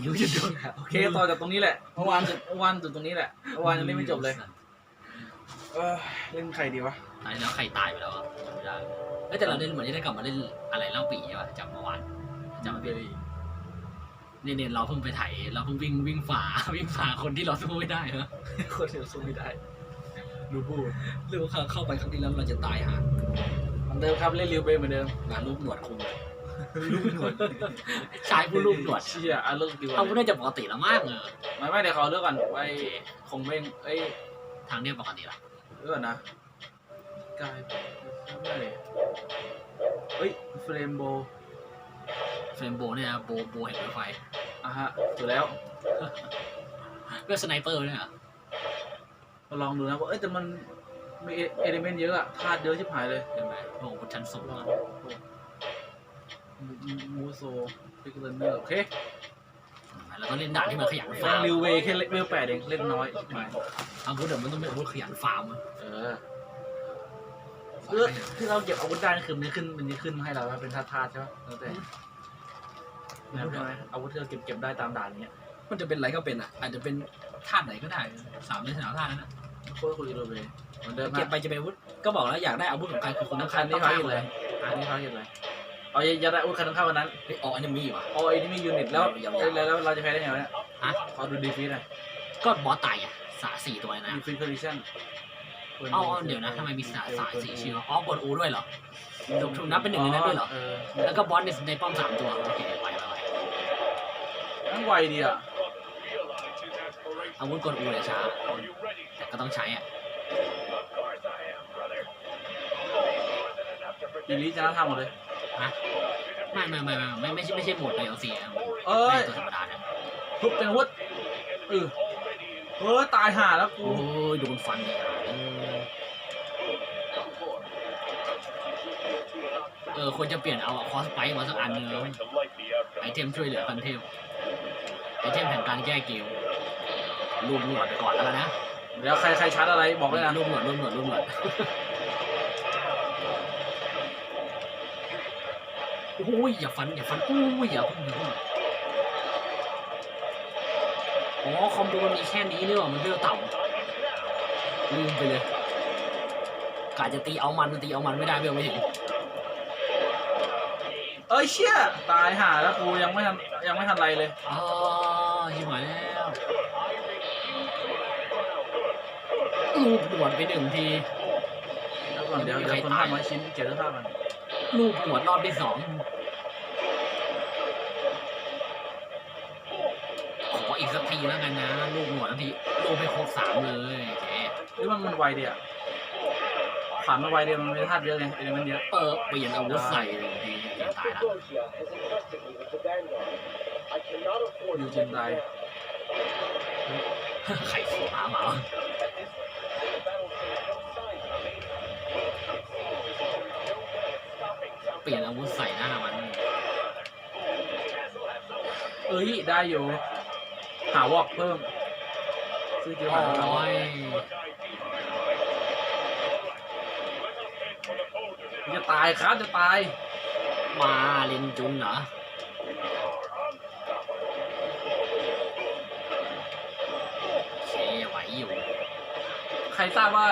นิ้วจะโดนโอเคต่อจากตรงนี้แหละเมื่อวานจุดเมื่อวานจุดตรงนี้แหละเมื่อวานยังเล่นไม่จบเลยเออเล่นใครดีวะตายแล้วใครตายไปแล้วอะจำไม่ได้เอ้ยแต่เราเล่นเหมือนจะได้กลับมาเล่นอะไรเล่าปีใช่ป่ะจำเมื่อวานจำไม่ได้เนี่ยเนี่ยเราเพิ่งไปไถเราเพิ่งวิ่งวิ่งฝ่าวิ่งฝ่าคนที่เราสู้ไม่ได้เหรอคนเดียวสู้ไม่ได้รูบูหรือว่าเข้าไปครั้งนี้แล้วเราจะตายหาเหมือนเดิมครับเล่นริวเบย์เหมือนเดิมงานรูปหนวดคุง รูปหนวดชายผู้รูปหนวดเชี่ยอะเลิกดีกว่าเอาไม่ได้จะปกติแล้วมากเออไม่ไม่เดี๋ยวเขาเลือกก่อนไว้คงเบ้งเอ้ยทางเนี้ยปกติละเลือกก่อนนะกายไม่ได้เฮ้ยเฟรมโบเฟรมโบเนี่ยนะโบโบเห็นรถไฟอะฮะถูกแล้วเรื่องสไนเปอร์เนี่ยเหรอมาลองดูนะว่าเอ้ยแต่มันมีเอลิเมนต์เยอะอะธาตุเยอะชิบหายเลยใช่ไหมโอ้โหชั้นสูงอะ มูโซพิกเลนเนอร์โอเคแล้วก็เล่นด่านที่มันขยันแฟาร์มริวเวย์แค่เลเวลแปดเองเล่นน้อยชิบหายอาวุธเดี๋ยวมันต้องเป็นอาวุธขยันฟาร์มอะเออเออที่เราเก็บอาวุธได้นี่คือมันขึ้นมันจะขึ้นมาให้เราเป็นธาตุธาตุใช่ไหมแล้วแต่นะครับใช่ไหมอาวุธที่เราเก็บเก็บได้ตามด่านเนี้ยมันจะเป็นอะไรก็เป็นอะ อาจจะเป็นธาตุไหนก็ได้สามในสามธาตุนั้นนะโคตรคุยริวเวย์เหมือนเดิมเก็บไปจะเป็นอาวุธก็บอกแล้วอยากได้อาวุธของใครคือคนต้องคันนี้ต้เขาองเห็นเลยอันนี้เขาเห็นเลย เอาอย่าได้อาวุธคันต้องเข้าวันนั้นเฮ้ยอ๋ออันนี้มีว่ะเอาไอ้นี่มียูนิตแล้วยาวๆแล้วแล้วเราจะแพ้ได้ไงวะเนี่ยฮะขอดูดีฟีหน่อยก็บอสตายอะสาสี่ตัวนะดีฟีคอลิชั่นอ๋อเดี๋ยวนะทำไมมีสาสายสี่ชื่ออ๋อกดอูด้วยเหรอถูกถูกนับเป็นหนึ่งในนั้นด้วยเหรอเออแล้วก็บอสในในป้อมสามตัวโอเคไปไปไปทั้งไวดีอะอาวุธกดอูเนี่ยช้าแต่ก็ต้องใช้อะอีลิชนะทำหมดเลย ไม่ไม่ไม่ไม่ไม่ไม่ใช่ไม่ใช่โหมดในเอลซีนะเอ้ย ไม่ตัวธรรมดาเนี่ยทุบเป็นอาวุธเออเฮ้ยตายห่าแล้วกูโอ้ยดูมันฟันเนี่ยเออเออควรจะเปลี่ยนเอาคอสไปมาสักอันหนึงแล้วไอเทมช่วยเหลือคันเทพไอเทมแห่งการแก้เกมรูปหนวดไปก่อนแล้วกันนะ เดี๋ยวใครใครชาร์จอะไรบอกเลยนะรูปหนวดรูปหนวดรูปหนวด โอ้ยอย่าฟันอย่าฟันอู้ยอย่าพึ่งอย่าพึ่งอ๋อคอมโบมันมีแค่นี้นี่หว่ามันเลือกต่ำลืมไปเลยกะจะตีเอามันตีเอามันไม่ได้เบลไม่ถึงเอ้ยเชี่ยตายห่าแล้วกูยังไม่ทันยังไม่ทันไรเลยอ๋อชิบหายแล้วลูบหนวดไปหนึ่งทีแล้วก่อนเดี๋ยวเดี๋ยวคนทำมาชิ้นเก็บเสื้อผ้ามัน ลูบหนวดรอบที่สองขออีกสักทีแล้วกันนะ ลูบหนวดทันทีลูบไปครบสามเลยแกหรือมันมันไวเดียวผ่านมาไวเดียวมันไม่ธาตุเยอะไงเอลิเมนต์เยอะเออเปลี่ยนอาวุธใส่เลยทีแกตายละยูเจนตายไข่หัวหมาหมา ยได้อยู่หาวอกเพิ่ม ซื้อเกียวโอ้หาวยจะตายครับจะตาย มาเลนจุนเหรอโอเคไหวอยู่ ใครทราบว่า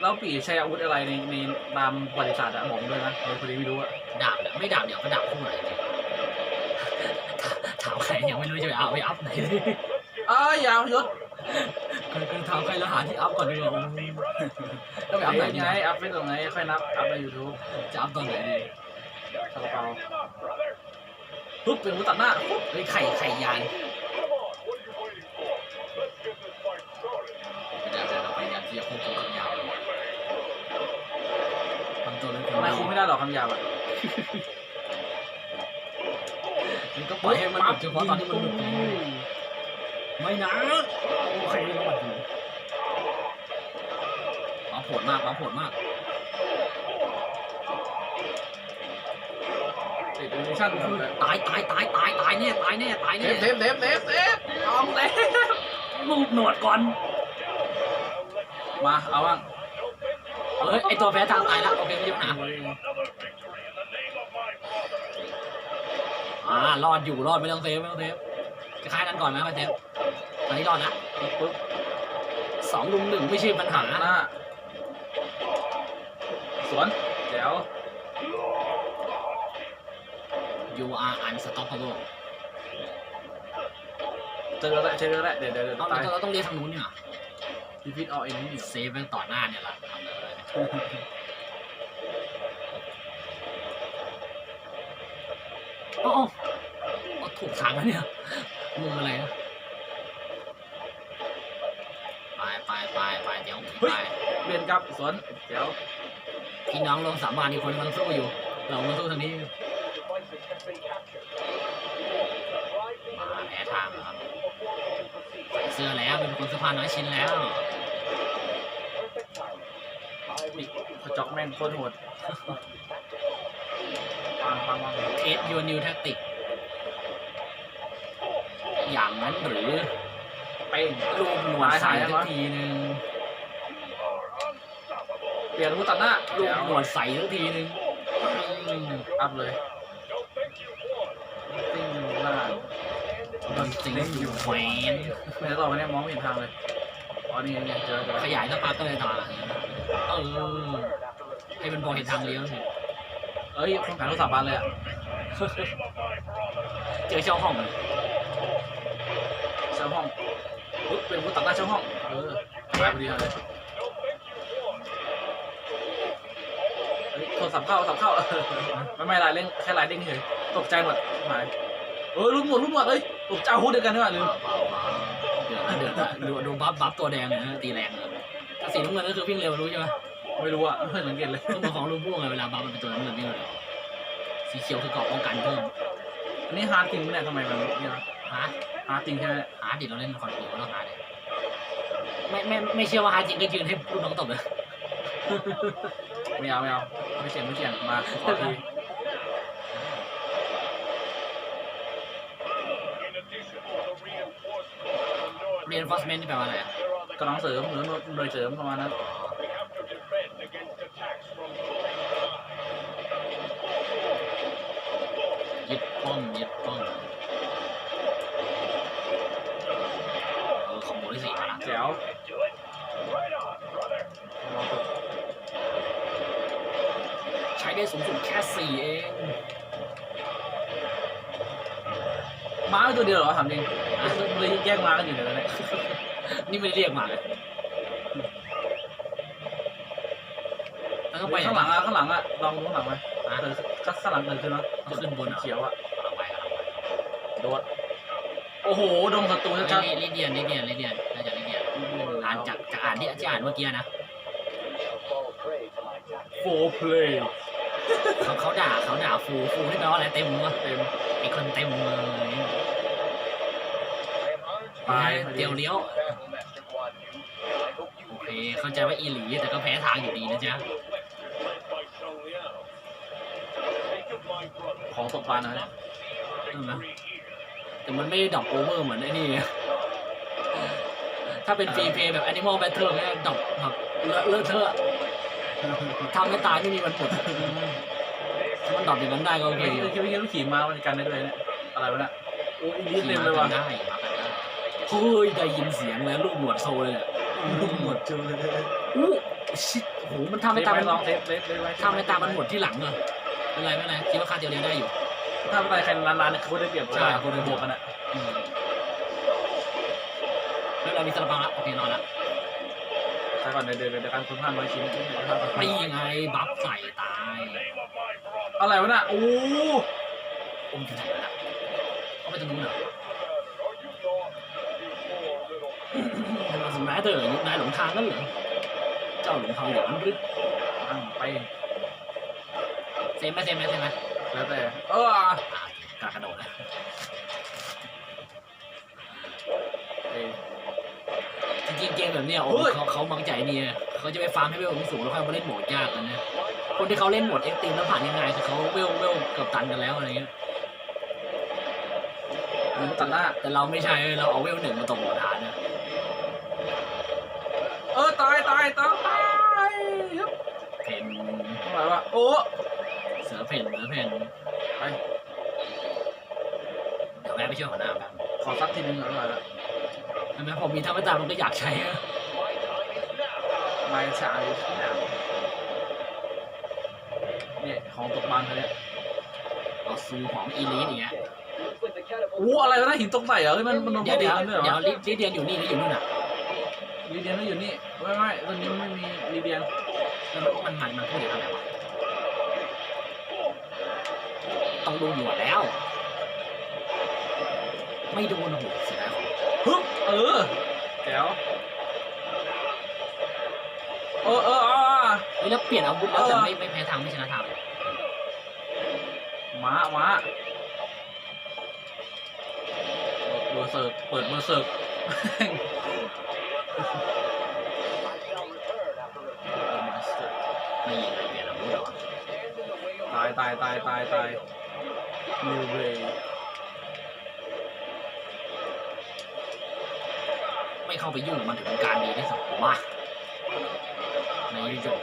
เราปีใช้อาวุธอะไรในในตามประวัติศาสตร์อะบอกด้วยนะเราคนนี้ไม่รู้อะดาบเนี่ยไม่ดาบเดี๋ยวก็ดาบคู่ไหนจริงถามใคร ยังไม่รู้จะไปเอาไปอัพไหนเอ้ยยาวยศก็ก็ถามใครแล้วหาที่อัพก่อนดีกว่าต้องไปอัพไหนดีไงวะอัพไปตรงไหนค่อยนับอัพในยูทูบจะอัพตอนไหนดีซาลาเปาปุ๊บเป็นอาวุธตัดหน้าปุ๊บเฮ้ยไข่ไข่ยานเดี๋ยวเดี๋ยวเราพยายามที่จะควบคุมคำหยาบทำตัวเป็นคนทำไมดีคุมไม่ได้หรอกคำหยาบอะมัน ก็ปล่อยให้มันหลุดเฉพาะตอนที่มันหลุดไม่นะโอเคแล้วมันดูปั๊มโหดมากปั๊มโหดมากติดแอนิเมชั่นแบบตายตายตายตายตายแน่ตายแน่ตายเทแน่ปเทปเทปเทปเทปเอาเทปรูปหนวดก่อน มาเอาบ้างเอ้ยไอตัวแพ้ทางตายแล้วโอเคไม่ใช่ปัญหาอ่า รอดอยู่รอดไม่ต้องเซฟไม่ต้องเซฟจะคล้ายนั้นก่อนไหมมาเจฟตอนนี้รอดละปุ๊บสองลุมหนึ่งไม่ใช่ปัญหาหน้าสวนแจ๋ว ยูอาร์อันสต็อปพาวเวอร์เจอแล้วเจอแล้วเดี๋ยวเดี๋ยวเดี๋ยวเราตายเราต้องเรียกทางนู้นเนี่ยพีพิทออเอ็นนี่เซฟแม่งต่อหน้าเนี่ยละทำเลย อ้โอ้โอ้ถูกทางแล้วเนี่ยมึงอะไรนะไปไปไปไปเดี๋ยวไปเรียนกับสวนแจ๋วพี่น้องลงสามวันอีกคนกำลังสู้อยู่ เรามาสู้ทางนี้มาแพ้ทางครับใส่เสื้อแล้วเป็นคนเสะพานน้อยชิ้นแล้วนี่กระจอกแม่งโคตรโหด ปังปังปังเทสยูนิวแท็กติกอย่างนั้นหรือเป้งรูปหนวดใส่หายสัวะกทีหนึ่งเปลี่ยนรูตัดหน้ารูปแจ๋วหนวดใส่สักทีหนึ่งอืมอัพเลยติ้งหน้าโดนสิงอยู่แหวนไม่ได้ต่อไปเนี่ยมองไม่เห็นทางเลยอ๋อนี่ไงเจอเจอขยายสักพักก็เลยต่อเออให้มันพอเห็นทางเลี้ยวสิ เอ้ยคนขายโทรศัพท์บานเลยอะ เจอเช่าห้องเช่าห้องปุ๊บเป็นผู้ตัดหน้าเช่าห้อง เออตาพอดีเลยโทรศัพท์เข้าโทรศัพท์เข้า ไม่ไม่ลายเร่งแค่ลายเด้งเฉยตกใจหมดหายเออรู้หมดรู้หมดเลยตกใจพูเดียวกันด้วยลืมเดือดนะเดือดนะดูดูบัฟบัฟตัวแดงเลยนะตีแรงเลยถ้าสีน้ำเงินก็คือวิ่งเร็วรู้ใช่ไหม ไม่รู้อะไม่เคยสังเกตเลยก็เหมือนของลูกพ่วงไงเวลาบัฟมันเป็นตัวน้ำเงินวิ่งเร็วสีเขียวคือเกราะป้องกันเพิ่มอันนี้ฮาร์ดจริงไหมเนี่ยทำไมมันเนี่ยฮาร์ดฮาร์ดจริงใช่ไหมฮาร์ดดิเราเล่นคอนโทรลแล้วฮาร์ดดิไม่ไม่ไม่เชื่อว่าฮาร์ดจริงก็ยืนให้ลูกน้องตบเลยไม่เอาไม่เอาไม่เสี่ยงไม่เสี่ยงมาขอทีเรียนฟอสเมนที่แปลว่าอะไรอะกำลังเสริมหรือหน่วยเสริมประมาณนั้น ป้อมยึดป้อมเออคอมโบที่สี่มาละแจ๋วลองกดใช้ได้สูงสุดแค่สี่เองม้าเป็นตัวเดียวเหรอถามจริงเลยแยกม้ากันอยู่เดี๋ยวนี้นี่ไม่ได้เรียกมาเลยแล้วก็ไปข้างหลังอะข้างหลังอะลองดูข้างหลังไหมอะเออก็ข้างหลังเกิดขึ้นแล้วจะขึ้นบนเหรอเขียวอะ เอาไปเอาไป โดดโอ้โหดงศัตรูชัดลิลิเดียนลิเดียนลิเดียนน่าจะลิเดียนๆอ่านจากจากอ่านที่อาจารย์เมื่อกี้นะโฟเพลย์เขาเขาด่าเขาด่าฟูฟูที่แปลว่าอะไรเต็มวะเต็มไอคนเต็มเลยตายเดียวเลี้ยวโอเคเข้าใจว่าอีหลีแต่ก็แพ้ทางอยู่ดีนะจ๊ะของตกปลานะใช่ไหม แต่มันไม่ได้ดรอปโอเวอร์เหมือนไอ้นี่ถ้าเป็นฟรีเพย์แบบ Animal Battle เนี่ยดรอปแบบเลอะเลอะเทอะทำให้ตายไม่มีวันหมดถ้ามันดรอปอย่างนั้นได้ก็โอเคไม่อยู่คิดว่าคิดว่าขี่ม้ามันกันได้ด้วยเนี่ยอะไรวะเนี่ยโอ้ยลิ้นเต็มเลยว่ะได้มากันได้เฮ้ยได้ยินเสียงแล้วลูกหนวดโซเลยอะลูกหมดเจอเลยอู้ชิดโหมันทำให้เซฟตาไว้มันลองเซฟเซฟเซฟไว้ทำให้ตามันหมดที่หลังอะเป็นไรไม่เป็นไรคิดว่าคาเดียวเดียวได้อยู่ ถ้าไม่ได้ใครร้านๆเนี่ยเขาได้เปรียบใช่คนในบวกกันอะอืมแล้วเรามีสลับบังละโอเคนอนละใช่ก่อนเดี๋ยวเดี๋ยวเดี๋ยวการคุณพลาดร้อยชิ้นนี่ยังไงบัฟใส่ตายอะไรวะน่ะโอ้อมที่ไหนละเขาไปตรงนู้นเหรอสมัยเถอะยุคนายหลงทางนั่นเหรอเจ้าหลงทางอย่างนั้นหรืออ่างไปเซมไหมเซมไหมเซมไหม แล้วแต่เอออะกากระโดดนะเอ้ยจริงๆเกมแบบเนี้ยโอ้เฮ้ยเขาเขามักใจเนี่ยเขาจะไปฟาร์มให้เวลสูงๆแล้วค่อยมาเล่นโหมดยากกันนะคนที่เขาเล่นโหมดเอ็กซ์ตรีมแล้วผ่านยังไงคือเขาเวลเวลเกือบตันกันแล้วอะไรเงี้ยมันตัดหน้าแต่เราไม่ใช่เว้ยเราเอาเวลหนึ่งมาตกโหมดฐานนะเออตายตายตายตายเพนอะไรวะโอ้ เสือเพนเสือเพนไปเดี๋ยวแวะไปช่วยหัวหน้าแบบขออซักทีนึงอร่อยแล้วเห็นไหมพอมีท่าไม่ตามมันก็อยากใช้อะนายชายเนี่ยของตกมันเขาเนี่ยเอาซูของอีลีทอย่างเงี้ยโอ้อะไรวะนะหินตกใส่เหรอเฮ้ยมันมันโดนเดี๋ยวเดีเดี๋ยวยวด้วยเหรเดี๋ยวอลิลิเดียนอยู่นี่หรืออยู่นู่นอะลีเดียนไม่อยู่นี่ไม่ไม่ตอนนี้ไม่มีลีเดียนแล้วมันมันมันพูดอย่างไรวะ ต้องดูหนวดแล้ว ไม่โดนโอ้โหเสียดายของฮึบเออแก้วเออเอออ่าเฮ้ยแล้วเปลี่ยนอาวุธแล้วเออแต่ไม่ไม่แพ้ทางไม่ชนะทางม้าม้าเบอร์เซิร์กเปิดเบอร์เซิร์กไม่ยิงเลยเปลี่ยนอาวุธเหรอตายตายตายตายตาย นิวเวย์ไม่เข้าไปยุ่งมันถือเป็นการดีที่สุดมาในยุโรป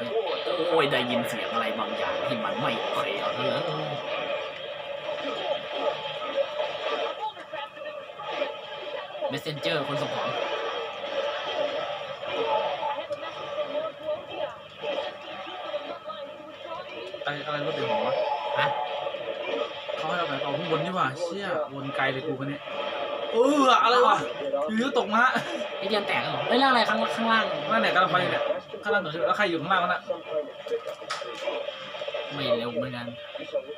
โอ้ยได้ยินเสียงอะไรบางอย่างที่มันไม่โอเคเอาเถอะเลยเมสเซนเจอร์คนส่งของไออะไรรถเดี เชี่ยวนไกลเลยกูคนนี้เอออะไรวะอยู่ๆตกมาไอเดียนแตกแล้วเหรอเฮ้ยแล้วอะไรข้างข้างล่างนั่นเนี่ยกำลังไปอยู่เนี่ยข้างล่างหนูแล้วใครอยู่ข้างล่างวะน่ะไม่เร็วเหมือนกัน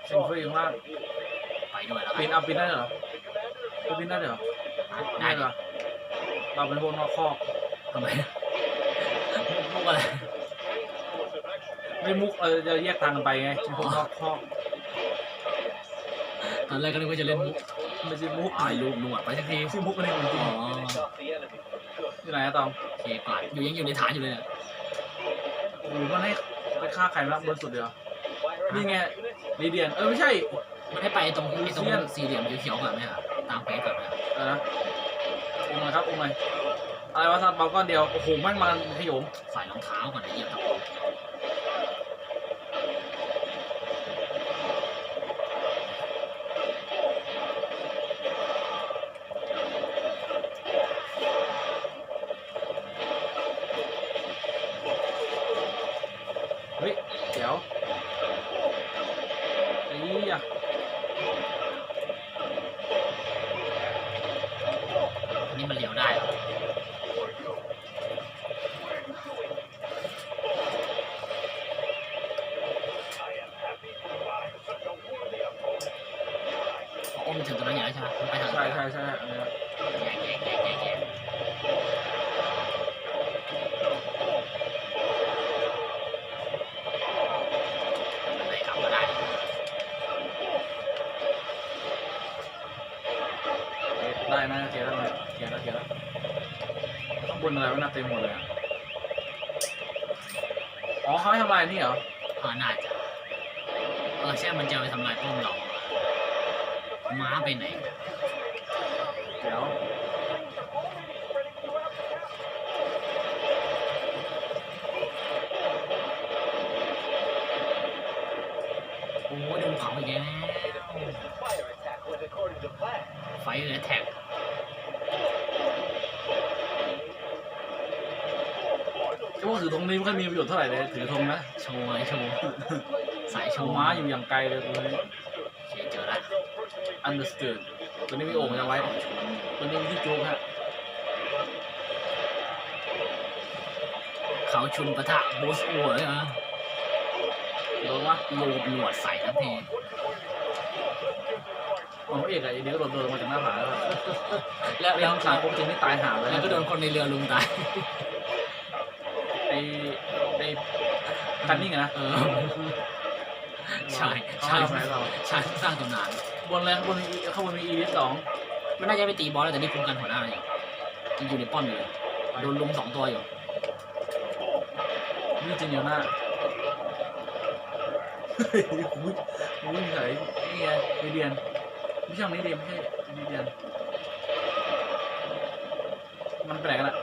เซนเฟอร์อยู่ข้างล่างไปด้วยแล้วปีนเอาปีนได้เหรอปีนได้เหรอได้ได้เหรอเราเป็นพวกนอกคอกทำไมมุกอะไรไม่มุกเออจะแยกทางกันไปไงเป็นพวกนอกคอก ตอนแรกก็นึกว่าจะเล่นมุกไม่ใช่มุกถ่ายรูปหนวดไปสักทีชื่อมุกมันเองจริงอ๋อๆอยู่ไหนอะตองโอเคก่อนอยู่ยังอยู่ในฐานอยู่เลยเนี่ยโอ้โหมันให้ไปฆ่าใครมาบนสุดเดียวนี่ไงลีเดียนเออไม่ใช่ มันให้ไปตรงไอ้ตรงเสี้ยนสี่เหลี่ยมเขียวๆก่อนไหมครับตามเฟซก่อนไหมครับเออนะองค์อะไรครับองค์อะไรอะไรวะซัดเบาก้อนเดียวโอ้โหแม่งมันขยมใส่รองเท้าก่อนนะเหยียบ นนี้มันเลี้ยวได้เหรออ๋อมันถึงตรงนั้นอย่างแล้วใช่ไหมมันไปทาง ใช่ใช่ใช่อันนี้ แย่แย่แย่แย่แย่มันไหนกลับมาได้ เอ๊ะได้นะเกียร์แล้วนะเกียร์แล้วเกียร์แล้วข้างบนอะไรวะน่าเต็มหมดเลยอะอ๋อเขาให้ทำลาย นี่เหรอเออน่าจะเออใช่มันจะเอาไปทำลายป้อมเราม้าไปไหนเดี๋ยวโอ้ยโดนเผาอีกแล้วไฟเลยแท็ก จะว่า ถือธงนี้ไม่ค่อยมีประโยชน์เท่าไหร่เลยถือธงนะโชว์ไว้โชว์สายโชโชว์ว์ม้าอยู่อย่างไกลเลยตัวนี้โอเคเจอละ understood ตัวนี้มีโอ่งจะไว้ตัวนี้มีที่จุกฮะเขาชุนปะทะโบสโอเลยนะโดนวะโลบหนวดใส่ทั้งทีอ๋อพระเอกอะไอ้เดี๋ยวก็โดนโดนลงมาจากหน้าผาแล้วอะแล้วแล้แล้ววสามปกตินี่ตายหาเลยแล้วก็โดนคนในเรือลุมตาย ไอ้ไอ้กันนี่ไงนะ เออใช่ใช่ใช่ใช่เราใช่สร้างตำนานบนแรงบนมีข้างบนมีอีลิสสองมันน่าจะไปตีบอสแล้วแต่นี่คุ้มกันหัวหน้าอยู่ยังอยู่ในป้อมอยู่เลยโดนลุมสองตัวอยู่นี่จริงอยู่หน้าเฮ้ยอุ้ยอุ้ยไหนนี่ไงลีเดียนไม่ใช่ตรงนี้เดียนไม่ใช่ลีเดียนมันไปไหนกันอะ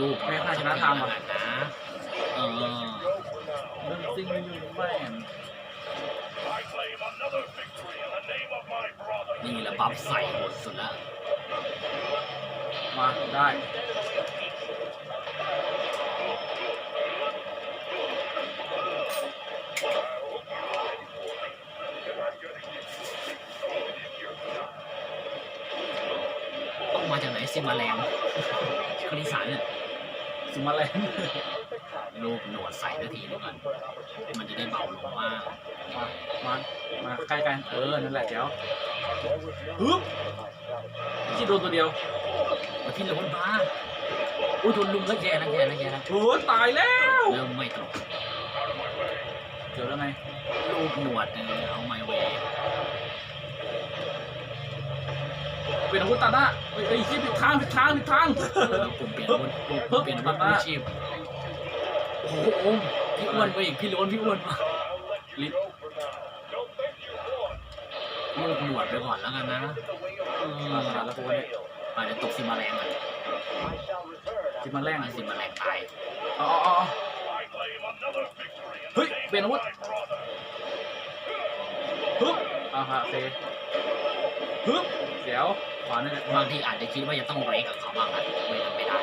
ลูกแม่ค่าชนะทางขว่ะนาดนะเออเรื่องจริงไม่นี่แหละบัฟใส่หมดสุดล้วมาได้ต้องมาจากไหนซิมาแรงคนอีสานเนี่ย สิมาแรงรูปหนวดใส่นาทีนึงก่อนมันจะได้เบาลงมากมามา มาใกล้กันเออ นั่นแหละเดี๋ยวฮึบที่โดนตัวเดียวแล้วพี่โรนบ้าอุ้ยโดนลุมแล้วแย่นะแย่นะแย่นะโอ้ตายแล้ว เริ่มไม่ตลกเดี๋ยวแล้วไงรูปหนวดเออเอาไมเวย์ เป็นอาวุธตัดหน้าเฮ้ยเฮ้ยคิดผิดทางผิดทางผิดทางปุ่มเปลี่ยนอาวุธปุ่มเปลี่ยนอาวุธอาชีพโอ้โหพี่อ้วนไปอีกพี่โรนพี่อ้วนมาลิฟรูปหนวดไปก่อนแล้วกันนะเออมาขนาดแล้วกูเนี่ยอาจจะตกซิมาแรงอะสิมาแรงมาซิมาแรงตายเอ๋อาเอาเอา I claim another victory in เฮ้ย the name เป็นอาวุธ of my brother. ฮึบอ่าฮะโอเคฮึบเดี๋ยว ขวานี่แหละบางทีอาจจะคิดว่าจะต้องเบรกกับเขาบ้างอะไม่ไม่ได้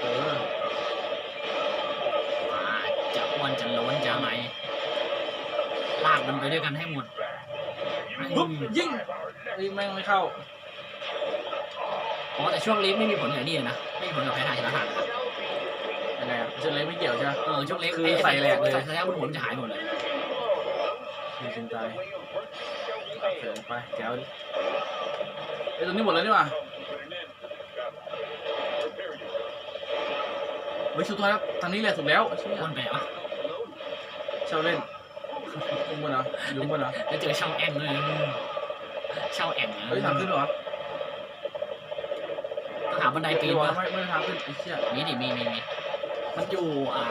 เออมาจะอ้วนจะโล้นจะอะไรลากมันไปด้วยกันให้หมดฮึบยิงเฮ้ยแม่งไม่เข้าอ๋อแต่ช่วงเล็กไม่มีผลกับนี่เลยนะไม่มีผลกับแพ้ทายชนะทางนะยังไงอะเจนเล็กไม่เกี่ยวใช่ไหมเออช่วงเล็กคือใส่แหลกเลยใส่แล้วบนหัวมันจะหายหมดเลยมีจริงใจ เขินไปเดี๋ยวไอ้ยตรงนี้หมดแล้วนี่หว่าเฮ้ยสุดท้ายแล้วทางนี้แหละถูกแล้วเชี่ยอ้วนไปปะเช่าเล่นลุงบนเหรอลุงบนเหรอแล้วเจอช่องแองเลยช่องแองเลยเฮ้ยทางขึ้นเหรอต้องหาบันไดปีนไม่ปะไม่ไม่ทางขึ้นไอ้เชี่ยมีดิมีมีมีมันอยู่อ่า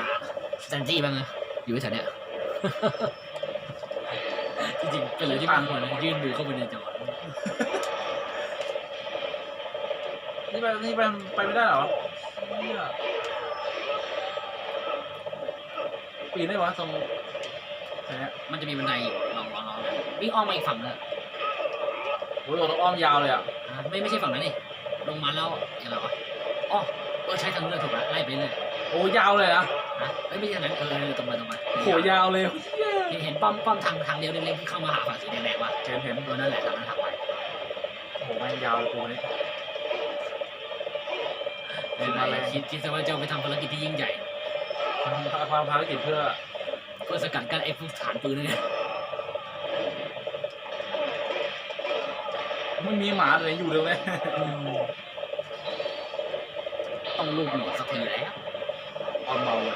สแตนจี้บ้างเลยอยู่แถวเนี้ยจ ริงๆเป็นเลยที่บางคนนะยื่นมือเข้าไปในจอนี่ไปนี่ไปไปไม่ได้เหรอเชี่ยปีนได้วะตรงไหนเนี่ยมันจะมีบันไดอยู่ลองลองลองวิ่งอ้อมมาอีกฝั่งนึงอะโอ้ยเราอ้อมยาวเลยอะอะไม่ไม่ใช่ฝั่งนั้นนี่ลงมาแล้วยังไงวะอ๋อเออใช้ทางเลือกถูกละไล่ไปเลยโอ้ยาวเลยนะนะเอ้ยไม่ใช่ทางนั้นเออเออตรงมาตรงมาโหยาวเลยเห็น เห็นป้อมป้อมทางทางเดียวเล็กๆที่เข้ามาหาฝั่งสีแดงๆว่ะเห็นเห็น เออนั่นแหละทางนั้นทางไปโอ้โหแม่งยาวเลยกูนี่ไม่เป็นไร คิดคิดซะว่าจะเอาไปทำภารกิจที่ยิ่งใหญ่ความภารกิจเพื่อเพื่อสกัดกั้นไอ้พวกฐานปืนนั่นไงไม่มีหมาเลยอยู่เลยไหมต้องลูกหนวดสักทีแล้ว ออนเมาเลย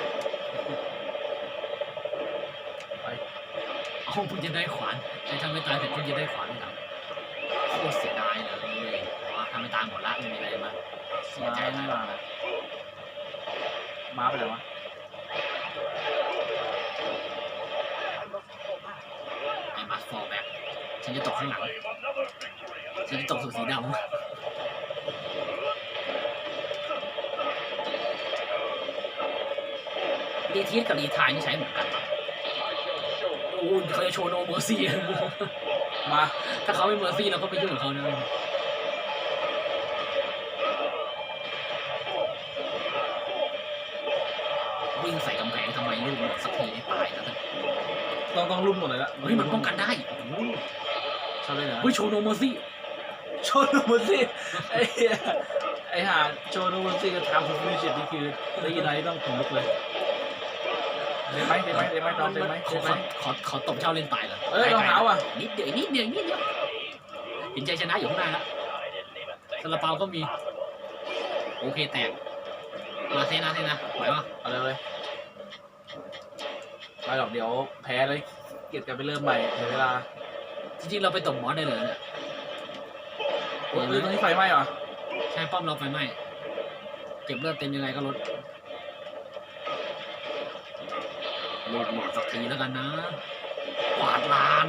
เอ้าเพิ่งจะได้ขวานแต่ทำไม่ตายแต่เพิ่งจะได้ขวานนะครับโคตรเสียดายเลยว่าทำไม่ตายหมดละไม่มีอะไรมาเสียมาใจไม่มากมามาไปไหนวะไอ้มาสฟอร์แบ็กฉันจะตกข้างหลัง Claim another victory in the ฉันจะ name ตกสู่สีดำรีทีสกับรีทายนี่ใช้เหมือนกันปะ โอ้ยเขาจะโชว์โนเมอร์ซี่มา ถ้าเขาไม่เมอร์ซี่เราก็ไปยุ่งกับเขานะวิ่งใส่กำแพงทำไมลูกหมดสักทีไม่ตายแล้วต้องต้องรุ่มหมดเลยละเฮ้ยมันป้องกันได้ชอบเลยนะเฮ้ยโชว์โนเมอร์ซี่โชว์นูมันสิไอ้เหี้ยไอ้ห่าโชว์นูมันสิกับทำฟูฟิชิตนี่คือได้ยินอะไรต้องขนลุกเลย ได้ไหมได้ไหมได้ไหมตอนได้ไหมขอได้ไหมขอขอขอตบเจ้าเล่นตายเหรอเอ้ยรองเท้าอะ นิดเดียวนิดเดียวนิดเดียวเห็นใจชนะอยู่ข้างหน้าแล้วซาลาเปาก็มี โอเคแตกมาเซนะเซนะไหวปะเอาเลยเลยไปหรอกเดี๋ยวแพ้เลยเกลียดกันไปเริ่มใหม่เดี๋ยวเวลาจริงๆเราไปตบมอสได้เลยเนี่ยโอ้ยเรื่องตรงนี้ไฟไหม้เหรอใช้ป้อมเราไฟไหม้เก็บเลือดเต็มยังไงก็ลด ลดหมดสักทีแล้วกันนะกวาดลาน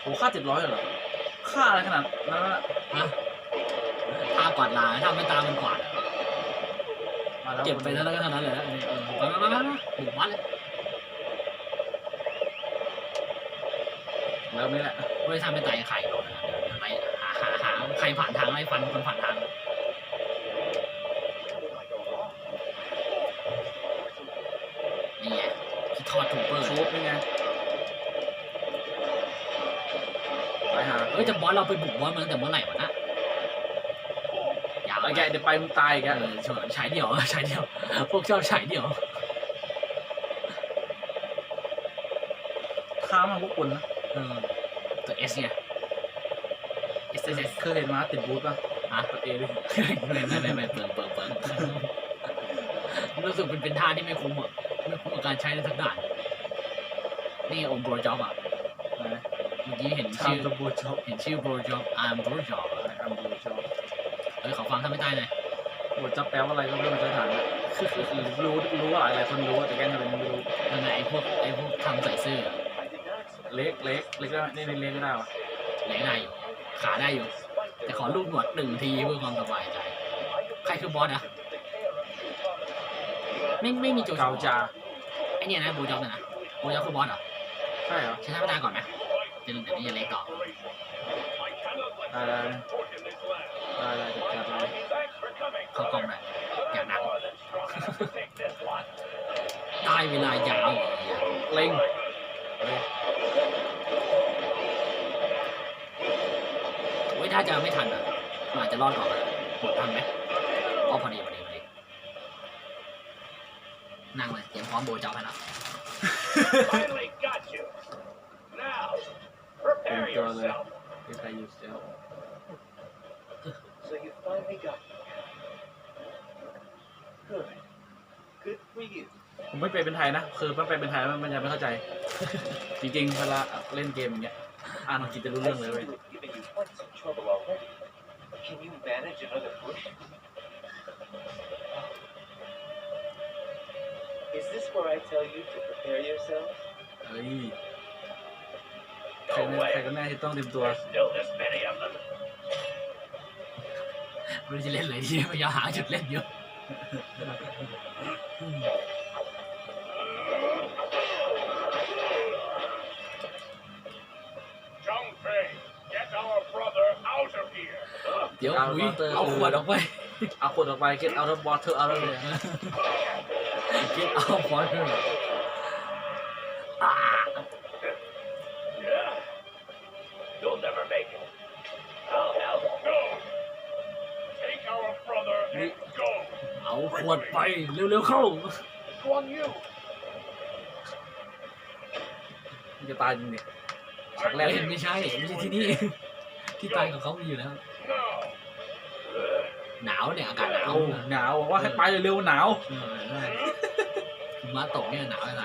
โอ้ค่าเจ็ดร้อยเหรอ ค่าอะไรขนาดนั้นอะฮะถ้ากวาดลานถ้าไม่ตามมันกวาดอะมมาแล้วเก็บไปแล้วก็เท่านั้นเลยนะเออมามามามาบุกวัดเลยแล้วนี่แหละไม่ได้ทำเป็นไตไข่หรอกนะเดี๋ยวไล่หาหาหาใครผ่านทางไล่ฟันคนผ่านทางนี่ไง ที่ทอดทูเปอร์ชูบนี่ไงไปหาเอ้ยแต่บอสเราไปบุกบอสมาตั้งแต่เมื่อไหร่วะนะยาวไอ้แกเดี๋ยวไปมึงตายอีกเอแกอชวนฉายเดี่ยวฉายเดี่ยว พวกชอบฉายเดี่ยวข้ามมาพวกคุณนะเออตัวเอสไงเอสเอสเคยเห็นมาติดบูธป่ะอะกดเอดิไม่ไม่ไม่ไม่เปิดเปิดเปิดรู้สึกเป็นเป็นท่าที่ไม่คุ้มอะ ไม่คุ้มกับการใช้ในทักด่านนี่อมโบรจ็อบอะนะเมื่อกี้เห็นทำชื่อตัวบูธช็อปเห็นชื่อโบรจ็อบอาร์มโบรจ็อบทำบูธช็อปเอ้ยขอฟังถ้าไม่ใต้หน่อยบูธจ็อปแปลว่าอะไรก็ไม่รู้จะถามนะรู้รู้ว่าหลายหลายคนรู้แต่แกทำเป็นไม่รู้นั่นไงไอ้พวกไอ้พวกทำใส่เสื้อเล็กเล็กเล็กก็นี่เล็กก็ได้วะไหนได้อยู่ขาได้อยู่ แต่ขอลูกหนวดหนึ่งทีเพื่อความสบายใจ ใครคือบอสอะไม่ไม่มีโจโฉเกาจา ไอเนี่ยนะโบจ็อบนะนะโบจ็อบคือบอสเหรอใช่เหรอใช้ธรรมดาก่อนไหมเดี๋ยวเดี๋ยวนี้จะเล็กต่อได้ได้ได้ได้จัดการเลยเข้ากล้องหน่อยอยากหนักได้เวลายาวเล็งเฮ้ยเว้ยถ้าจะไม่ทันอะมันอาจจะรอดก่อนก็ได้หมดทันไหมอ๋อพอดีพอดี พอดีนั่งเลยเตรียมพร้อมโบจ็อบให้แล้ว Finally got you. Now, เต็ม prepare ตัวเลย yourself. ที่ใครอยู่เซล So you finally got me. Good. Good for you. ผมไม่ไปเป็นไทยนะ คือมันไปเป็นไทยมันยังไม่เข้าใจ จริงๆเวลาเล่นเกมอย่างเงี้ย อ่านอังกฤษจะรู้ I เรื่อง seem เลยเว้ย to have given you quite some trouble already. Can you manage another push? Where I tell you to prepare yourselves? เฮ้ยใครแน่ใครก็แน่ที่ต้องเตรียมตัว There's still this many of them. ไม่รู้จะเล่นอะไรที่พยายามหาจุดเล่นอยู่ Zhang Fei, get our brother out of here. เดี๋ยวเอาอุ้ยเอาเตอร์เอาขวดออกไป เอาคนออกไป get out of water out of there เก็บเอาฟอนเลยอ่า Yeah. You'll never make it. I'll help. Go. Take our brother and go. เอาขวดไป เร็วๆเข้า Go on you. มันจะตายจริงดิฉากแรแล้กวเห็นไม่ใช่ ไม่ใช่ที่นี่ ที่ตายกับเขามีอยู่แล้ว No. หนาวเนี่ยอากาศหนาวเอาหนาวบอกว่าให้ไปเร็วๆหนาวเออได้หิมาตกเนี่ยหนาวอะไร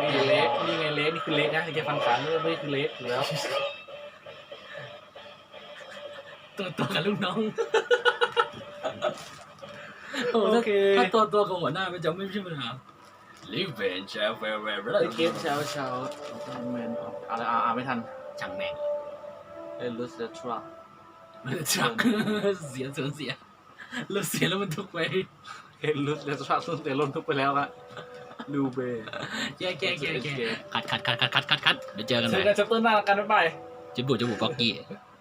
นี่ไงเล็กนี่ไงเล็กนี่คือเล็กนะที่แกฟันขาไม่ไม่คือเล็กอยู่แล้วตัวตัวกับลูกน้องโอ้โอถ้าเคถ้าตัวตัวกับหัวหน้ามันจะไม่ใช่ปัญหา Live and share forever เล่นเกมเช้าเช้าเมนอะไรอ่านไม่ทัน ช่างแม่งเล่น lose the truck มันชักเสียสูญเสียเราเสียแล้วมันทุกไปเห็น lose the truck ซึ่งแต่ล้นทุกไปแล้วอะลูเบแย่แย่แย่แย่คัดคัดคัดคัดคัดคัดคัดเดี๋ยวเจอกันใหเจม่อกันชัปเตอร์หน้ากันบ๊ายบายจิบบุจิบบุบ็อกกี้บ